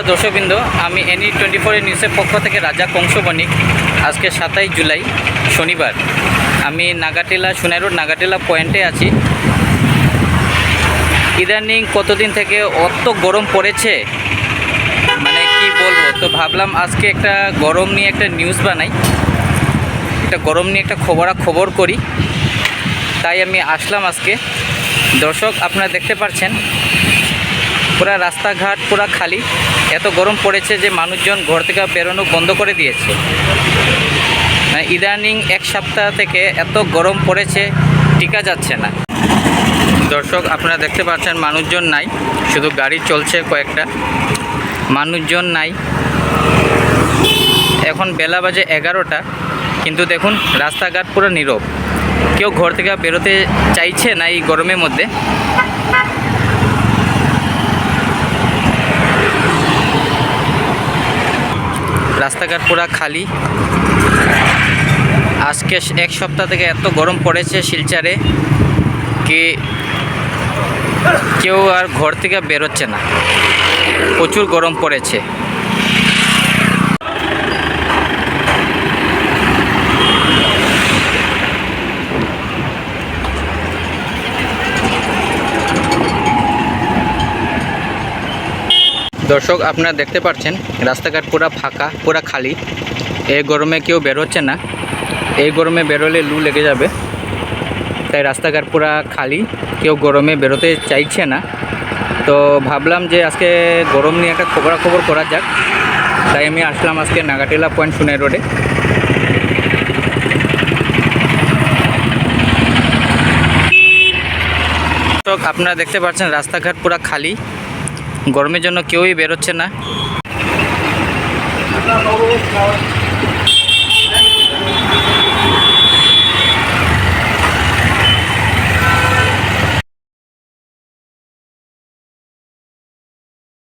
দর্শকবৃন্দ, আমি any twenty four নিউজের পক্ষ থেকে রাজা কংস বণিক। আজকে সাতাইশ জুলাই, শনিবার। আমি নাগাটিলা, সোনাই রোড, নাগাটিলা পয়েন্টে আছি। ইদানিং কতদিন থেকে অত গরম পড়েছে? মানে কি বলব, তো ভাবলাম আজকে একটা গরম নিয়ে একটা নিউজ বানাই। একটা গরম নিয়ে একটা খবরা খবর করি। তাই আমি আসলাম আজকে। দর্শক, আপনারা দেখতে পাচ্ছেন পুরা রাস্তাঘাট পুরা খালি। এত গরম পড়েছে যে মানুষজন ঘর থেকে বেরোনো বন্ধ করে দিয়েছে। মানে ইদানিং এক সপ্তাহ থেকে এত গরম পড়েছে, টিকা যাচ্ছে না। দর্শক, আপনারা দেখতে পাচ্ছেন মানুষজন নাই, শুধু গাড়ি চলছে কয়েকটা। মানুষজন নাই। এখন বেলা বাজে এগারোটা, কিন্তু দেখুন রাস্তাঘাট পুরো নীরব। কেউ ঘর থেকে বেরোতে চাইছে না এই গরমের মধ্যে। রাস্তাঘাট পুরা খালি। আজকে এক সপ্তাহ থেকে এত গরম পড়েছে শিলচারে কি কেউ আর ঘর থেকে বেরোচ্ছে না। প্রচুর গরম পড়েছে। দর্শক, আপনারা দেখতে পাচ্ছেন, রাস্তাঘাট পুরা ফাঁকা, পুরা খালি। এই গরমে কেউ বেরোচ্ছে না। এই গরমে বেরোলে লু লেগে যাবে। তাই রাস্তাঘাট পুরা খালি, কেউ গরমে বেরোতে চাইছে না। তো ভাবলাম যে আজকে গরম নিয়ে একটা খবরাখবর করা যাক। তাই আমি আসলাম আজকে নাগাটিলা পয়েন্ট সুনাই রোডে। আপনারা দেখতে পাচ্ছেন রাস্তাঘাট পুরা খালি। গরমের জন্য কেউই বেরোচ্ছে না।